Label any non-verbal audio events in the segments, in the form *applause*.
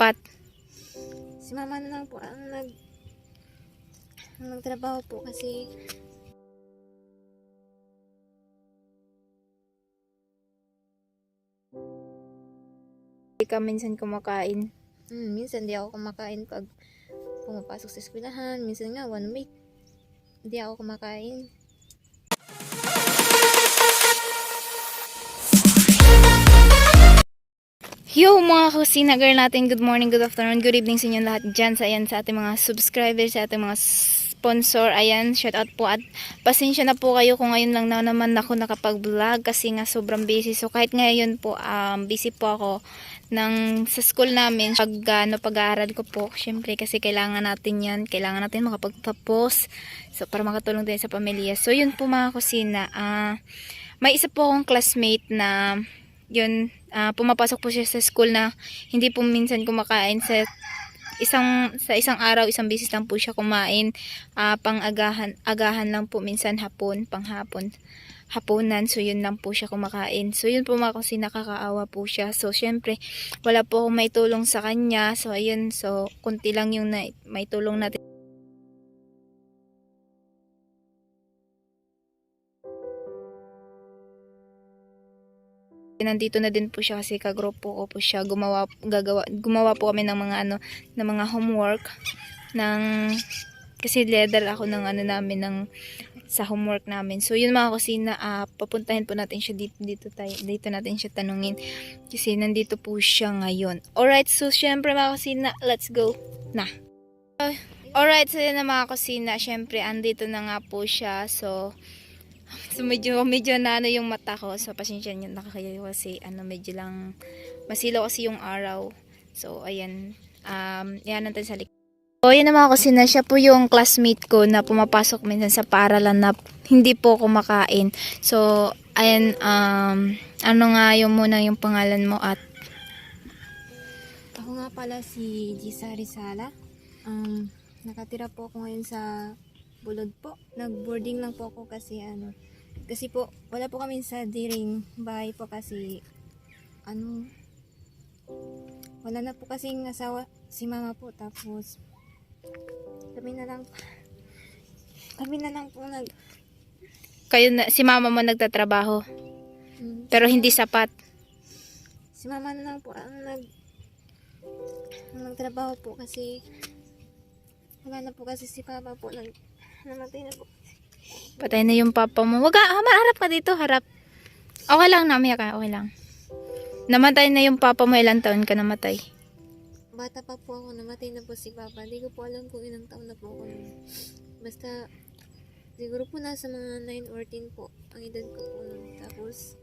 sapat. Si mama na lang po ang nag ang nagtrabaho po kasi Hindi ka minsan kumakain. mm, minsan di ako kumakain pag pumapasok sa eskwelahan. Minsan nga one week hindi ako kumakain. Yo mga kusina girl natin, good morning, good afternoon, good evening sa inyo lahat dyan sa, ayan, sa ating mga subscribers, sa ating mga sponsor. Ayan, shout out po at pasensya na po kayo kung ngayon lang na naman ako nakapag-vlog kasi nga sobrang busy. So kahit ngayon po, um, busy po ako ng sa school namin pag ano pag-aaral ko po syempre kasi kailangan natin yan kailangan natin makapagtapos so para makatulong din sa pamilya so yun po mga kusina ah may isa po akong classmate na yun, ah, pumapasok po siya sa school na hindi po minsan kumakain sa isang sa isang araw, isang beses lang po siya kumain. Ah, pang agahan, agahan lang po minsan hapon, panghapon. Hapunan, so yun lang po siya kumakain. So yun po mga kasi nakakaawa po siya. So syempre, wala po akong may tulong sa kanya. So ayun, so kunti lang yung na, may tulong natin. Nandito na din po siya kasi kagrupo ko po siya gumawa gagawa gumawa po kami ng mga ano ng mga homework ng kasi leader ako ng ano namin ng sa homework namin. So yun mga kusina, ah, papuntahin po natin siya dito dito tayo dito natin siya tanungin kasi nandito po siya ngayon. Alright, so syempre mga kusina, let's go na. Alright, so yun na mga kusina, syempre andito na nga po siya. So *laughs* So medyo medyo na ano yung mata ko. So pasensya niyo nakakayo kasi ano medyo lang masilaw kasi yung araw. So ayan um yan natin sa likod. So yun naman kasi na siya po yung classmate ko na pumapasok minsan sa paaralan na hindi po kumakain. So ayan um ano nga yung muna yung pangalan mo at Ako nga pala si Gisa Rizala. Um, nakatira po ako ngayon sa Bulod po. Nag-boarding lang po ako kasi ano, kasi po, wala po kami sa diring bahay po kasi, ano, wala na po kasing asawa si mama po. Tapos, kami na lang, kami na lang po nag, kayo na, si mama mo nagtatrabaho mm, pero hindi sapat. si mama na lang po ang nag, ang nagtrabaho po kasi, wala na po kasi si papa po, nag, namatay na po. Patay na yung papa mo. Wag ka, ah, harap ka dito, harap. Okay lang, namaya ka, okay lang. Namatay na yung papa mo, ilang taon ka namatay? Bata pa po ako, namatay na po si Papa. Hindi ko po alam kung ilang taon na po ako. Basta, siguro po nasa mga 9 or 10 po ang edad ko po nun. Tapos,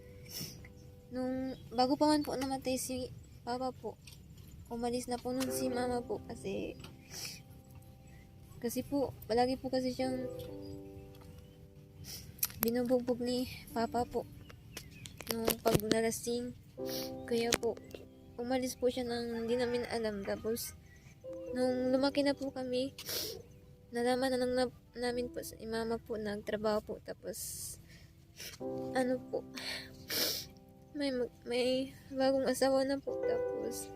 nung, bago pa man po namatay si Papa po, umalis na po nun si Mama po kasi, kasi po, palagi po kasi siyang binubugbog ni Papa po nung pag nalasing. Kaya po, umalis po siya nang hindi namin alam. Tapos, nung lumaki na po kami, nalaman na lang na, namin po sa imama po, nagtrabaho po. Tapos, ano po, may, may bagong asawa na po. Tapos,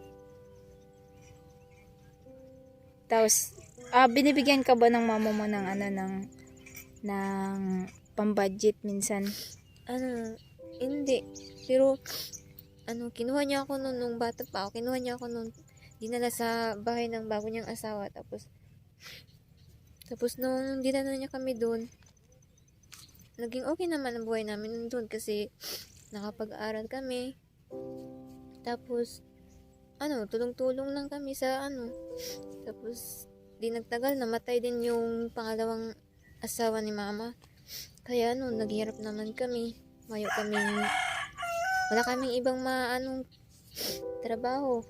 Tapos, ah, binibigyan ka ba ng mama mo ng ano, ng, ng pambudget minsan? ano, hindi. Pero, ano, kinuha niya ako nun, nung bata pa ako, kinuha niya ako nun, dinala sa bahay ng bago niyang asawa. Tapos, tapos nung dinala niya kami doon, naging okay naman ang buhay namin doon kasi nakapag-aral kami. Tapos, ano, tulong-tulong lang kami sa ano. Tapos, di nagtagal, namatay din yung pangalawang asawa ni mama. Kaya ano, naghirap naman kami. Mayo kami, wala kaming ibang maanong trabaho.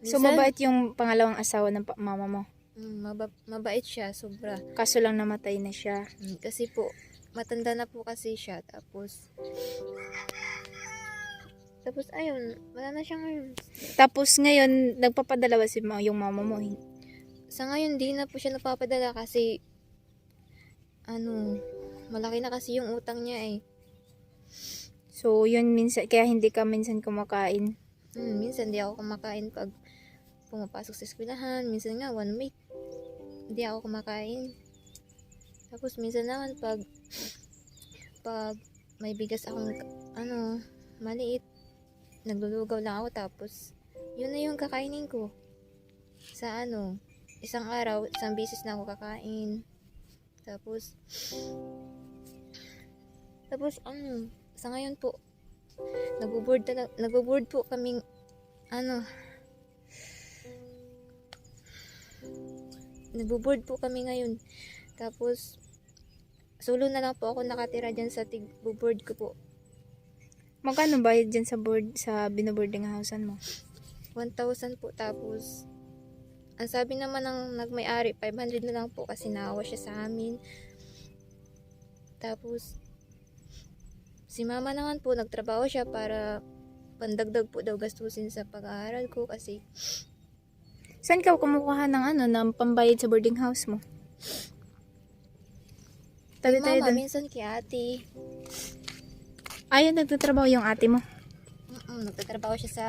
So, Minsan, mabait yung pangalawang asawa ng mama mo. mm, maba- mabait siya, sobra. Kaso lang namatay na siya. Mm, Kasi po, matanda na po kasi siya. Tapos, tapos ayun, wala na siya ngayon. Tapos ngayon, nagpapadala si ma- yung mama mo? Sa ngayon, di na po siya napapadala kasi, ano, malaki na kasi yung utang niya eh. So, yun minsan, kaya hindi ka minsan kumakain. Hmm, minsan di ako kumakain pag pumapasok sa eskwelahan. Minsan nga, one week, hindi ako kumakain. Tapos minsan naman pag pag may bigas akong ano, maliit, naglulugaw lang ako tapos yun na yung kakainin ko. Sa ano, isang araw, isang beses na ako kakain. Tapos tapos ano, sa ngayon po, nagbo-board talaga, nagbo-board po kaming ano, nagbo-board po kami ngayon. Tapos, solo na lang po ako nakatira dyan sa tig-board ko po. Magkano bayad dyan sa board, sa binoboarding housean mo? 1,000 po. Tapos, ang sabi naman ng nagmay-ari, 500 na lang po kasi naawa siya sa amin. Tapos, si mama naman po, nagtrabaho siya para pandagdag po daw gastusin sa pag-aaral ko kasi Saan ka kumukuha ng ano, ng pambayad sa boarding house mo? Tabi tayo mama, dun. minsan kay ate, Ayun, nagtatrabaho yung ate mo. Mm, nagtatrabaho siya sa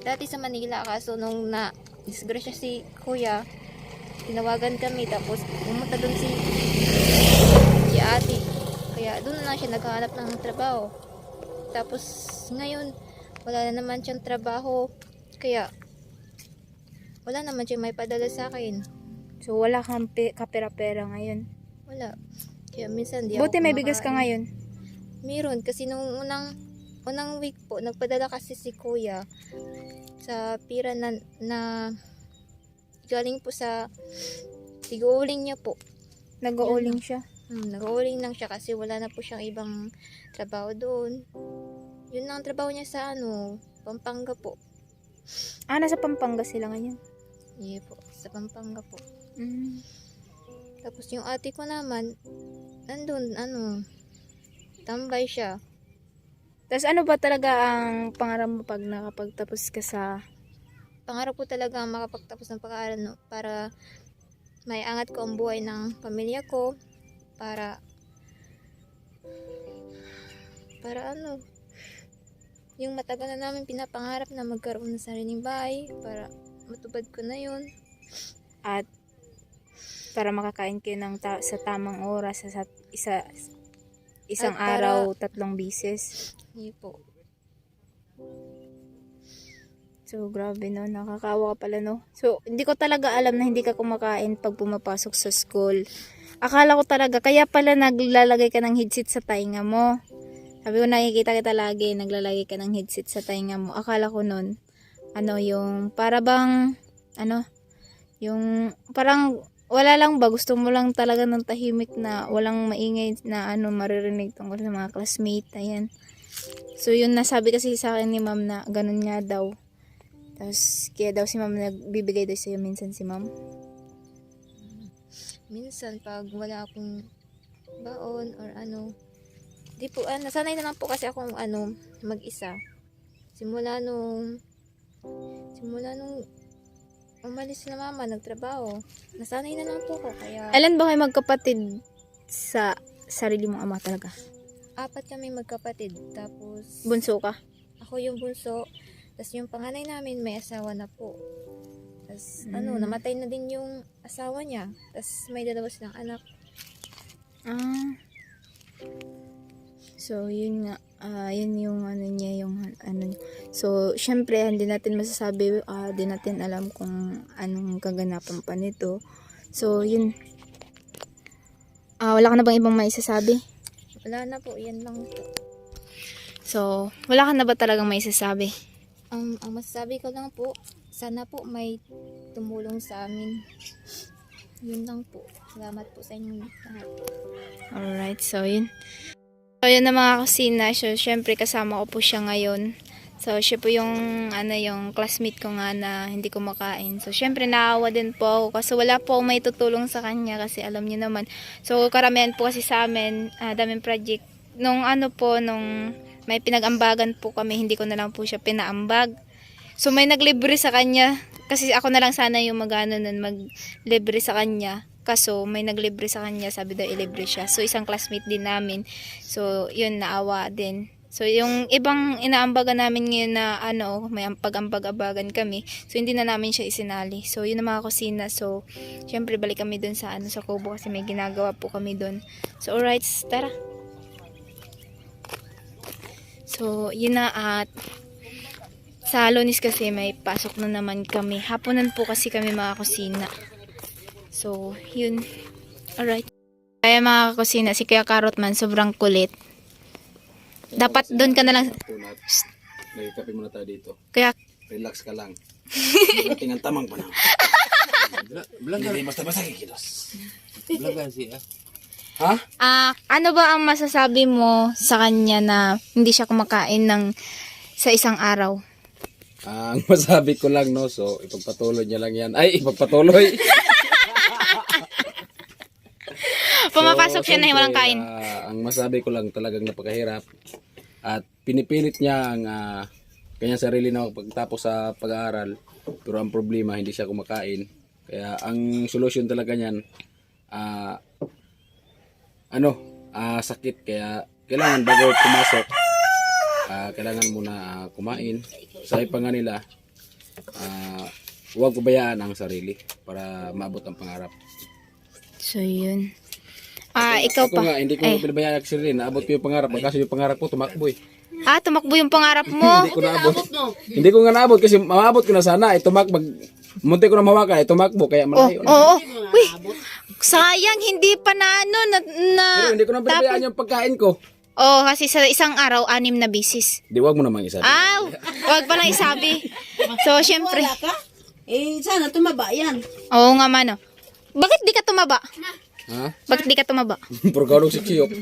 dati sa Manila kaso nung na disgrasya si kuya tinawagan kami tapos pumunta doon si si ate kaya doon na lang siya naghahanap ng trabaho tapos ngayon wala na naman siyang trabaho kaya wala naman siya may padala sa akin So, wala kang pe- kapera-pera ngayon. wala kaya minsan di Buti ako may bigas ka ngayon. Meron kasi nung unang unang week po nagpadala kasi si Kuya sa pira na, na galing po sa tiguuling niya po. Nag-uuling siya. Hmm, nag-uuling lang siya kasi wala na po siyang ibang trabaho doon. Yun lang ang trabaho niya sa ano, Pampanga po. Ah, nasa Pampanga sila ngayon. Yeah po, sa Pampanga po. Mm. Tapos yung ate ko naman, nandun, ano, tambay siya. Tapos ano ba talaga ang pangarap mo pag nakapagtapos ka sa... pangarap ko talaga ang makapagtapos ng pag-aaral no, para may angat ko ang buhay ng pamilya ko. Para para ano yung matagal na namin pinapangarap na magkaroon ng sariling bahay para matupad ko na yun. At para makakain kayo ng ta- sa tamang oras sa, sa isa isang At para- araw tatlong bisis. yun po So, grabe no. Nakakawa ka pala no. So, hindi ko talaga alam na hindi ka kumakain pag pumapasok sa school. Akala ko talaga, kaya pala naglalagay ka ng headset sa tainga mo. Sabi ko, nakikita kita lagi, naglalagay ka ng headset sa tainga mo. Akala ko nun, ano, yung, para bang, ano, yung, parang, wala lang ba, gusto mo lang talaga ng tahimik na walang maingay na ano, maririnig tungkol sa mga classmate, ayan. So, yun nasabi kasi sa akin ni ma'am na ganun nga daw. Tapos, kaya daw si ma'am nagbibigay daw sa'yo minsan si ma'am. minsan pag wala akong baon or ano di po ah, nasanay na lang po kasi akong ano mag-isa simula nung simula nung umalis na mama nagtrabaho nasanay na lang po ako kaya Alan ba kayo magkapatid sa sarili mong ama talaga? apat kami magkapatid tapos Bunso ka? ako yung bunso tapos yung panganay namin may asawa na po tapos ano Mm. namatay na din yung asawa niya tapos may dalawa silang anak Ah. So, yun nga. ah yun yung ano niya, yung ano niya. So, syempre, hindi natin masasabi, ah di natin alam kung anong kaganapan pa nito. So, yun. Ah, wala ka na bang ibang maisasabi? wala na po yan lang po So, wala ka na ba talagang maisasabi? Ang, ang masasabi ko lang po, sana po may tumulong sa amin. Yun lang po. Salamat po sa inyong lahat. Alright, so yun. So yun na mga kusina. So syempre kasama ko po siya ngayon. So siya po yung ano yung classmate ko nga na hindi kumakain. So syempre naawa din po ako kasi wala po akong may tutulong sa kanya kasi alam niyo naman. So karamihan po kasi sa amin, ah, daming project. Nung ano po, nung may pinag-ambagan po kami, hindi ko na lang po siya pinaambag. So may naglibre sa kanya. Kasi ako na lang sana yung magano nun, maglibre sa kanya. Kaso may naglibre sa kanya, sabi daw ilibre siya. So isang classmate din namin. So yun, naawa din. So, yung ibang inaambagan namin ngayon na ano, may pag-ambag-abagan kami. So, hindi na namin siya isinali. So, yun ang mga kusina. So, syempre, balik kami dun sa ano sa Kubo kasi may ginagawa po kami dun. So, alright, tara. So, yun na at sa Lunis kasi may pasok na naman kami. Hapunan po kasi kami mga kusina. So, yun. Alright. Kaya mga kusina, si Kuya Carrot man, sobrang kulit. Dapat doon ka na lang. May kape muna tayo dito. Kaya, Relax ka lang. Dating ang tamang panahon. Hindi basta-basta kikilos. Blagan siya. Ha? ah, ano ba ang masasabi mo sa kanya na hindi siya kumakain ng sa isang araw? Ang *laughs* masabi ko lang no, so ipagpatuloy niya lang yan. Ay, ipagpatuloy. *laughs* Pumapasok So, siya na walang kain. ah, ang masabi ko lang talagang napakahirap. At pinipilit niya ang ah, kanyang sarili na pagtapos sa pag-aaral. Pero ang problema, hindi siya kumakain. Kaya ang solusyon talaga niyan, ah, ano, ah, sakit. Kaya kailangan bago pumasok, ah, kailangan muna ah, kumain. Sabi pa nga nila, ah, huwag pabayaan ang sarili para maabot ang pangarap. So, yun. Ah, ikaw Ako pa. nga, hindi ko Ay. pinabayaan ang sarili. Naabot ko yung pangarap. Kaso yung pangarap ko, tumakbo eh. Ah, tumakbo yung pangarap mo. *laughs* Hindi ko naabot. Hindi ko nga naabot kasi maabot ko na sana. Eh, tumak, mag, munti ko na mawakan. Eh, tumakbo. Kaya Oh, malayo na. oo. Uy, sayang, hindi pa na ano, na, na Pero hindi ko na pinabayaan yung pagkain ko. Oh, kasi sa isang araw, anim na bisis. Di, wag mo namang isa. Ah, wag pa lang isabi. So, syempre. Wala ka? Eh, sana tumaba yan. Oo nga man, oh. Bakit di ka tumaba? Ha? Bakit di ka tumaba? *laughs* Purgawag si Kiyok. *laughs*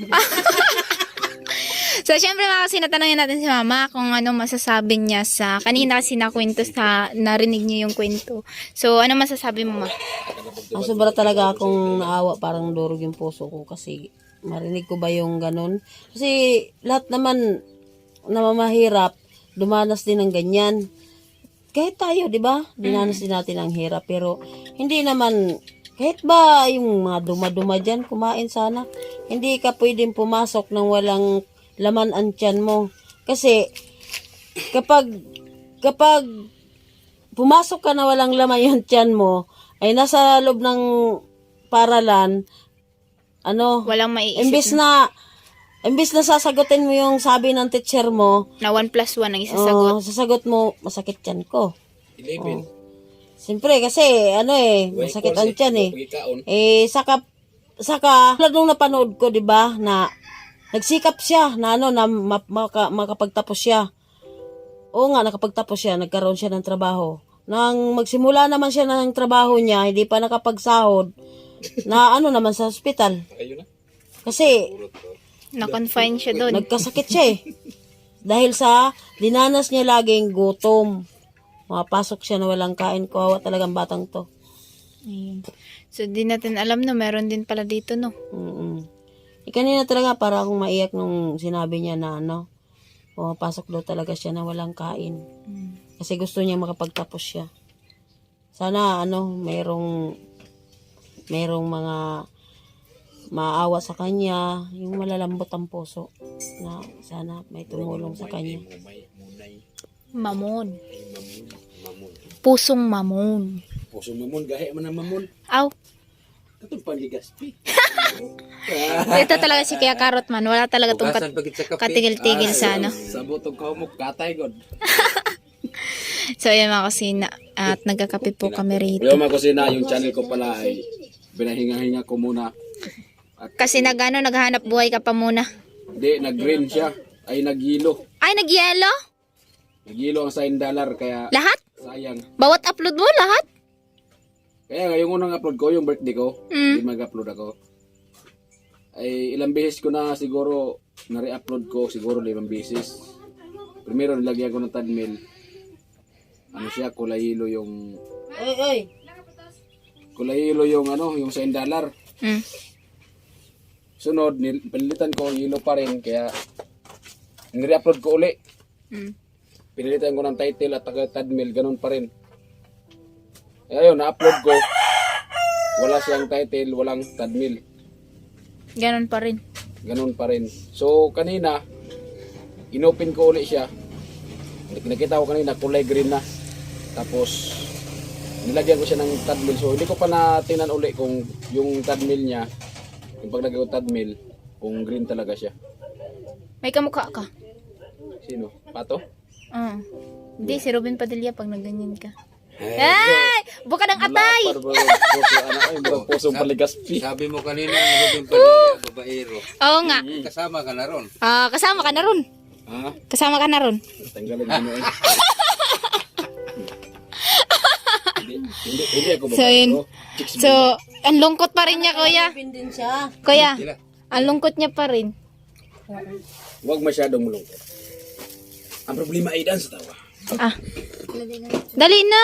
So, syempre mga kasi natanongin natin si mama kung ano masasabi niya sa, kanina kasi nakwento sa, narinig niya yung kwento. So, ano masasabi mo ma? Ang sobra talaga akong naawa, parang durog yung puso ko kasi marinig ko ba yung ganun. Kasi lahat naman na mamahirap, dumanas din ng ganyan. Kahit tayo, di ba? Dinanas din natin ang hirap. Pero hindi naman, kahit ba yung mga duma-duma dyan, kumain sana. Hindi ka pwedeng pumasok ng walang laman ang tiyan mo. Kasi kapag kapag pumasok ka na walang laman yung tiyan mo, ay nasa loob ng paralan, ano, Walang maiisip imbis na, imbis na sasagutin mo yung sabi ng teacher mo, na 1 plus 1 ang isasagot. oh, sasagot mo, masakit tiyan ko. Ilipin. Siyempre, kasi, ano eh, masakit ang tiyan eh. Eh, saka, saka, tulad nung napanood ko, di ba, na, nagsikap siya, na ano, na ma- maka, makapagtapos siya. Oo nga, nakapagtapos siya, nagkaroon siya ng trabaho. Nang magsimula naman siya ng trabaho niya, hindi pa nakapagsahod, na ano naman sa hospital. Ayun na. Kasi, Na-confine siya doon. nagkasakit siya eh. Dahil sa, dinanas niya laging gutom. Mapasok siya na walang kain. Kawawa talagang batang to. Ayun. So, di natin alam na meron din pala dito, no? Mm Eh, kanina talaga para akong maiyak nung sinabi niya na ano, pumapasok daw talaga siya na walang kain. Kasi gusto niya makapagtapos siya. Sana ano, merong merong mga maawa sa kanya, yung malalambot ang puso na sana may tumulong sa kanya. Mamon. Pusong mamon. Puso mamon. Gahe man ang mamon. Aw, Katong panligaspi. *laughs* ito talaga si Kuya Carrot man. Wala talaga tong kat- katigil-tigil sa ano. Sa butong kaumok, katay god. *laughs* So, ayan mga kusina. At nagkakape po kami rito. Kuya mga kusina, yung channel ko pala ay binahinga-hinga ko muna. Kasi nagano, naghahanap buhay ka pa muna. Hindi, nag-green siya. Ay, nag-yelo. Ay, nag-yellow? Nag-yelo ang sign dollar, kaya Lahat? Sayang. Bawat upload mo, lahat? Kaya nga, yung unang upload ko, yung birthday ko, Mm. hindi mag-upload ako. Ay, ilang beses ko na siguro, na-re-upload ko, siguro limang beses. Primero, nilagyan ko ng thumbnail. Ano siya, kulay hilo yung, Oy, oy! kulay hilo yung ano, yung sign dollar. Mm. Sunod, nil- pinilitan ko, hilo pa rin, kaya, nire-upload ko uli. Mm. Pinilitan ko ng title at taga thumbnail, ganun pa rin. Eh, ayun, na-upload ko. Wala siyang title, walang thumbnail. Ganon pa rin. Ganun pa rin. So, kanina, inopen ko uli siya. Nakita ko kanina kulay green na. Tapos nilagyan ko siya ng tadmil. So hindi ko pa natingnan uli kung yung tadmil niya, yung paglagay ko tadmil, kung green talaga siya. May kamukha ka. Sino? Pato? Oo. Hindi, si Robin Padilla pag nagganyan ka. Ay! Buka ng atay! *laughs* Pusong paligaspi. Sabi mo kanina, Robin Padilla, babaero. Oo nga. Kasama ka na ron. Ah, kasama ka na ron. Ha? Kasama ka na ron. Tanggalin mo *laughs* eh. hindi, hindi, hindi ako So, yun. babaero. Chicks So, ang lungkot pa rin niya, kuya. Pin din siya. Kuya, ang lungkot niya pa rin. Huwag masyadong mulungkot. Ang problema ay daan sa tawa. Ah. Dali na.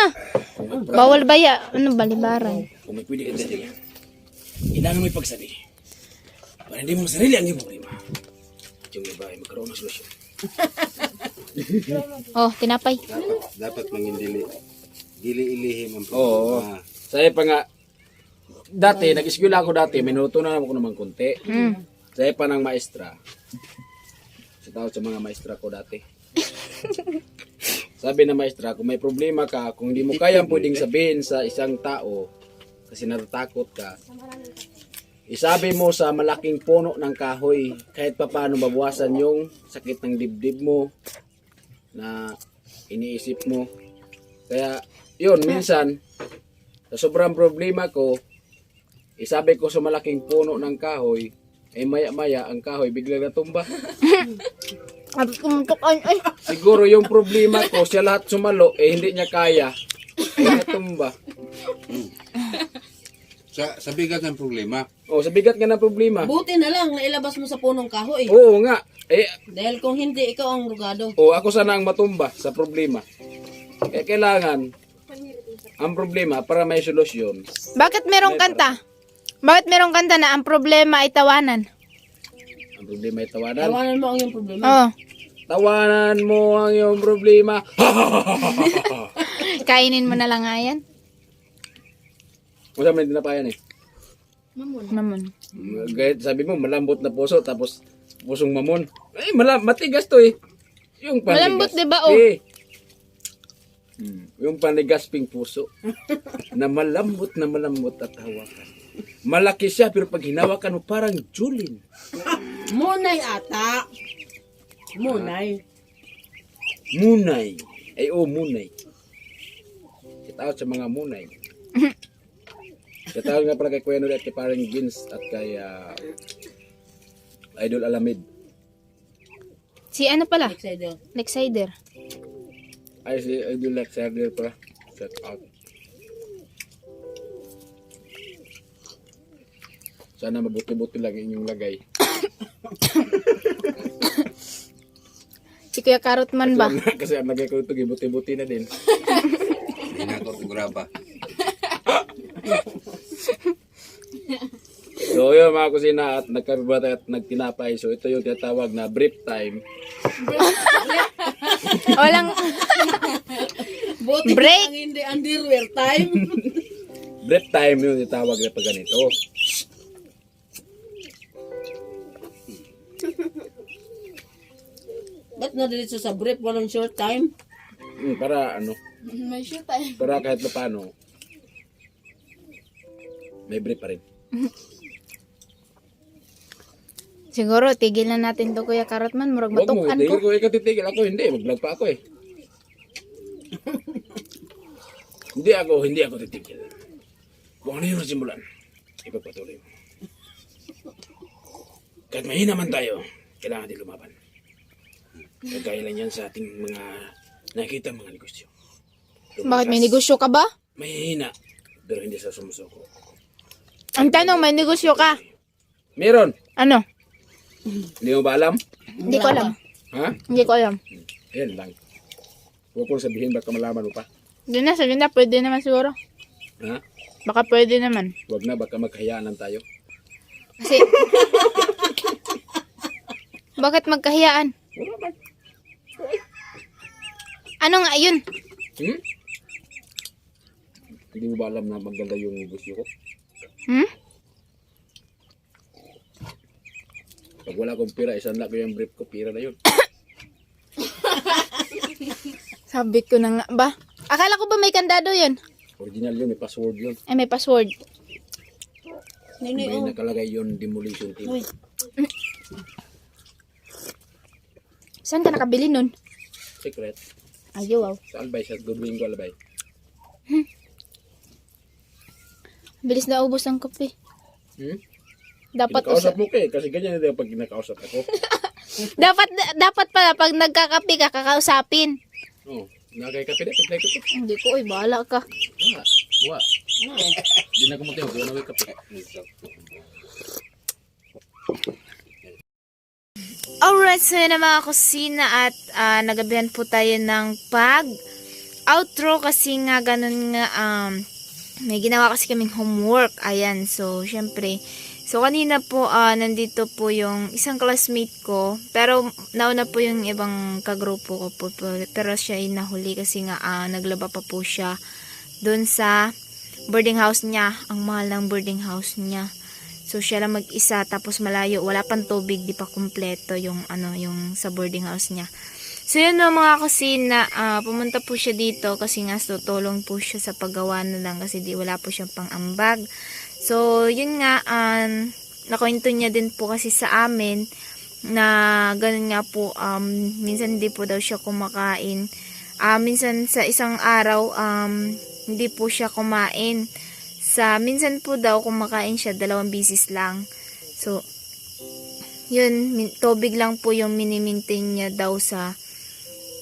Bawal baya. Ano, balibaran. Kung may pwede ka dali, kailangan mo ipagsabi. Para hindi mo sarili ang iyong problema. At yung iba ay magkaroon ng solusyon. *laughs* Oh, tinapay. Dapat, dapat mangindili. Dili-ilihim ang Oo. problema. Saya pa nga, dati, nag-eskwela ako dati, minuto na ako naman konti. Mm. Saya pa ng maestra. Sa tao sa mga maestra ko dati. *laughs* Sabi ng maestra, kung may problema ka, kung hindi mo kayang pwedeng sabihin sa isang tao, kasi natatakot ka, isabi mo sa malaking puno ng kahoy, kahit pa paano mabawasan yung sakit ng dibdib mo, na iniisip mo. Kaya, yun, minsan, sa sobrang problema ko, isabi ko sa malaking puno ng kahoy, eh maya-maya ang kahoy biglang natumba. *laughs* Sabi ko, ay, ay. Siguro yung problema ko, siya lahat sumalo, eh hindi niya kaya. Eh natumba. Sa, sa bigat ng problema, O, sa bigat nga ng problema. Buti na lang na ilabas mo sa punong kahoy. Oo nga. Eh, Dahil kung hindi, ikaw ang rugado. o ako sana ang matumba sa problema. Kaya kailangan, ang problema para may solusyon. Bakit merong kanta? Bakit merong kanta na ang problema ay tawanan? Ang problema ay tawanan. Tawanan mo ang iyong problema. Oh, Tawanan mo ang iyong problema. *laughs* kainin mo na lang nga yan. Kung saan may dinapayan eh. Mamon. Gayet sabi mo, malambot na puso, tapos pusong mamon. Eh, mala matigas to eh. Yung panigas. Malambot, di ba, oh? Eh. Hmm, Yung panigasping puso. *laughs* na malambot na malambot at hawakan. Malaki siya, pero pag hinawakan mo, parang julin. Munay ata. Munay. Munay. Ay, oh, munay. Shout out sa mga munay. *laughs* Shout out nga pala kay Kuya Nuri at kay parang Vince at kay ah, Idol Alamid. Si ano pala? Excited. Lexider. Ay, si Idol Alexander pala. Shout out. Sana mabuti-buti lang inyong lagay. Si Kuya Karot man ba? Kasi ang lagay ko ito, buti-buti na din. hinakot ng graba. So yun mga kusina at nagkabibata at nagtinapay. So ito yung tinatawag na brief time. Walang, Buti Break. lang hindi underwear time. Brief time yung tinatawag na pag ganito. Ba't na diretso sa brief? Walang short time? Hmm, para ano? may shoot tayo. Para kahit pa paano, may brief pa rin. *laughs* Siguro, tigil na natin to Kuya Karot man. Murag Huwag mo, matukan tigil ko. ko, ikaw titigil ako, hindi, mag-vlog pa ako eh. *laughs* hindi ako, hindi ako titigil. Kung ano yung simulan, ipagpatuloy mo. Kahit mahina man tayo, kailangan din lumaban. Kagaya lang yan sa ating mga nakita mga negosyo. Bakit may negosyo ka ba? Mahihina, pero hindi sa sumusuko. Ang tanong, may negosyo ka? Meron, Ano? hindi mo ba alam? Hindi ko alam. Ha? Hindi ko alam. Ayan lang. Huwag ko sabihin, baka malaman mo pa. Doon na, sabihin na, pwede naman siguro. Ha? Baka pwede naman. Huwag na, baka magkahiyaan lang tayo. Kasi, *laughs* bakit magkahiyaan? Ano nga yun? Hmm? Hindi mo ba alam na maganda yung negosyo ko? Hmm? Pag wala akong pira, isang ko yung brief ko, pira na yun. *coughs* Sabi ko na nga ba? Akala ko ba may kandado yun? Original yun, may password yun. Ay, may password. Nini, May oh. nakalagay yun, demolition team. Uy. Saan ka nakabili nun? Secret. Ayaw, wow. Sa Albay, sa Goodwin ko Albay. *laughs* Bilis na ubos ng kape. Hmm? Dapat Kinakausap mo kay, kasi ganyan din pag kinakausap ako. *laughs* dapat dapat pala pag nagkakape ka kakausapin. Oo. Oh, nagay kape na, tiplay ko. Hindi ko, ay bahala ka. Wala. Wala. Di na kumutiyo, kaya naway kape. Alright, so yun na mga kusina at ah, nagabihan po tayo ng pag outro kasi nga ganun nga um, may ginawa kasi kaming homework. Ayan, so syempre So kanina po ah, nandito po yung isang classmate ko pero nauna po yung ibang kagrupo ko po, pero siya ay nahuli kasi nga ah, naglaba pa po siya doon sa boarding house niya. Ang mahal ng boarding house niya. So siya lang mag-isa tapos malayo, wala pang tubig, di pa kumpleto yung ano, yung sa boarding house niya. So yun no, mga kusina, ah, pumunta po siya dito kasi nga tutulong po siya sa paggawa na lang kasi di wala po siyang pang ambag. So yun nga, um, nakwento niya din po kasi sa amin na ganun nga po, um, minsan hindi po daw siya kumakain. Ah, minsan sa isang araw, um, hindi po siya kumain sa minsan po daw kumakain siya dalawang bisis lang. So yun tubig lang po yung minimaintain niya daw sa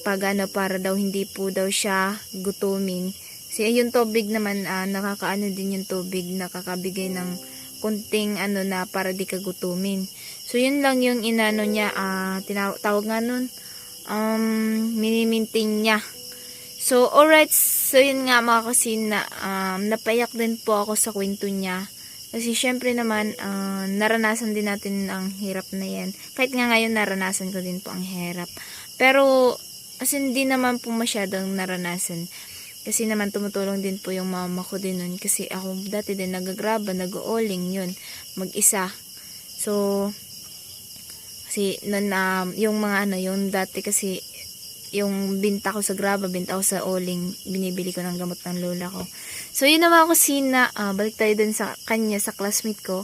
pag ano para daw hindi po daw siya gutumin. Kasi yung tubig naman ah, nakakaano din yung tubig nakakabigay ng kunting ano na para di ka gutumin. So yun lang yung inano niya ah tina- tawag nga nun um minimaintain niya. So, alright. So, yun nga mga kusina. Um, napayak din po ako sa kwento niya. Kasi, syempre naman, ah, naranasan din natin ang hirap na yan. Kahit nga ngayon, naranasan ko din po ang hirap. Pero, as in, di naman po masyadong naranasan. Kasi naman, tumutulong din po yung mama ko din nun. Kasi ako dati din nagagraba, nag-ooling yun. Mag-isa. So, kasi, nun, um, yung mga ano, yung dati kasi, yung binta ko sa graba, binta ko sa oling, binibili ko ng gamot ng lola ko. So, yun naman ako sina, ah, balik tayo dun sa kanya, sa classmate ko.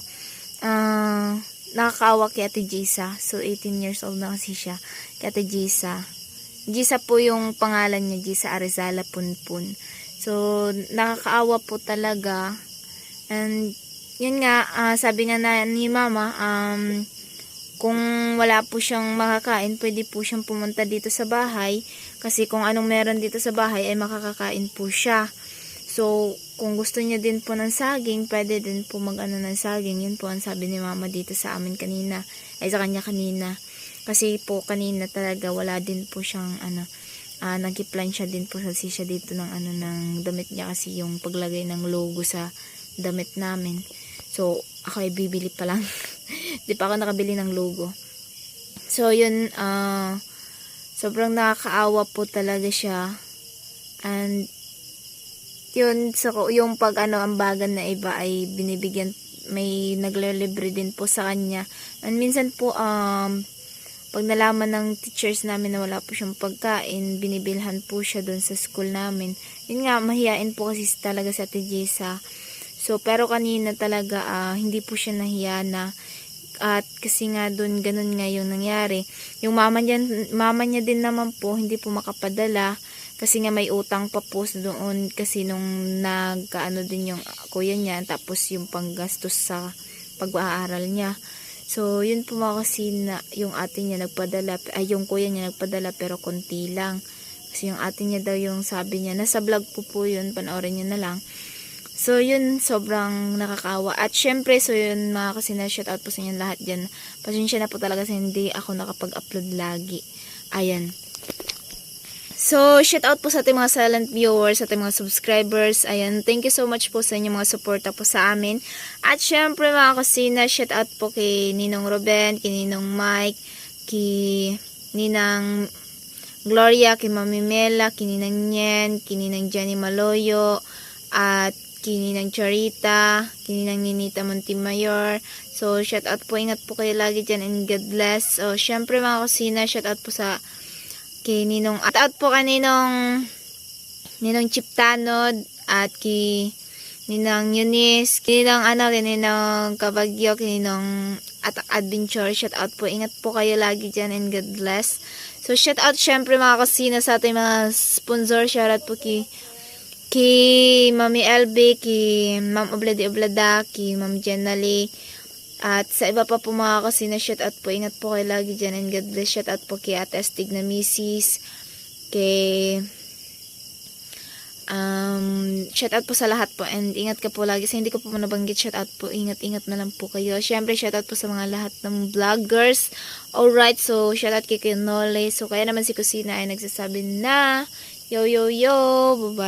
Ah, nakakaawa kay Ate Jisa. So, 18 years old na kasi siya. Kay Ate Jisa. Jisa po yung pangalan niya, Jisa Arizala Punpun. So, nakakaawa po talaga. And, yun nga, ah, sabi nga na ni mama, um, kung wala po siyang makakain, pwede po siyang pumunta dito sa bahay. Kasi kung anong meron dito sa bahay, ay makakakain po siya. So, kung gusto niya din po ng saging, pwede din po mag-ano ng saging. Yun po ang sabi ni mama dito sa amin kanina. Ay, sa kanya kanina. Kasi po kanina talaga wala din po siyang ano, ah nagkiplan siya din po kasi siya dito ng ano ng damit niya kasi yung paglagay ng logo sa damit namin. So, ako ay bibili pa lang. *laughs* Di pa ako nakabili ng logo. So, yun, ah, sobrang nakakaawa po talaga siya. And, yun, so, yung pag ano, ambagan na iba ay binibigyan, may naglilibre din po sa kanya. And minsan po, um, pag nalaman ng teachers namin na wala po siyang pagkain, binibilhan po siya doon sa school namin. Yun nga, mahiyain po kasi talaga sa Ate Jessa. So, pero kanina talaga, ah, hindi po siya nahiya na at kasi nga doon ganun nga yung nangyari. Yung mama niya, mama niya din naman po, hindi po makapadala kasi nga may utang pa po doon kasi nung nagkaano din yung kuya niya tapos yung panggastos sa pag-aaral niya. So, yun po mga kasi na yung ate niya nagpadala, ay yung kuya niya nagpadala pero konti lang. Kasi yung ate niya daw yung sabi niya, nasa vlog po po yun, panoorin niyo na lang. So, yun, sobrang nakakawa. At syempre, so yun, mga kasi na shout out po sa inyo lahat dyan. Pasensya na po talaga sa hindi ako nakapag-upload lagi. Ayan. So, shout out po sa ating mga silent viewers, sa ating mga subscribers. Ayan, thank you so much po sa inyong mga suporta po sa amin. At syempre mga kusina, shout out po kay Ninong Ruben, kay Ninong Mike, kay Ninang Gloria, kay Mami Mela, kay Ninang Nyen, kay Ninang Jenny Maloyo, at kay Ninang Charita, kay Ninang Ninita Montemayor. So, shout out po, ingat po kayo lagi dyan and God bless. So, syempre mga kusina, shout out po sa kay Ninong, at out po kaninong Ninong Chiptanod, at kay Ninang Eunice, kininang ano, kininang Kabagyo, kininang Atak Adventure, shout out po. Ingat po kayo lagi dyan and God bless. So, shout out syempre mga kusina sa ating mga sponsor. Shout out po kay kay Mami LB, kay Ma'am Obladi Oblada, kay Ma'am Jenali, at sa iba pa po mga kusina, shout out po. Ingat po kayo lagi dyan and God bless. Shout out po kay Ate Astig na Mrs. Kay Um, shout out po sa lahat po and ingat ka po lagi. Sa hindi ko po nabanggit, shout out po. Ingat-ingat na lang po kayo. Syempre, shout out po sa mga lahat ng vloggers. Alright, so shout out kay Kinole. So, kaya naman si Kusina ay nagsasabi na, yo, yo, yo, bye-bye.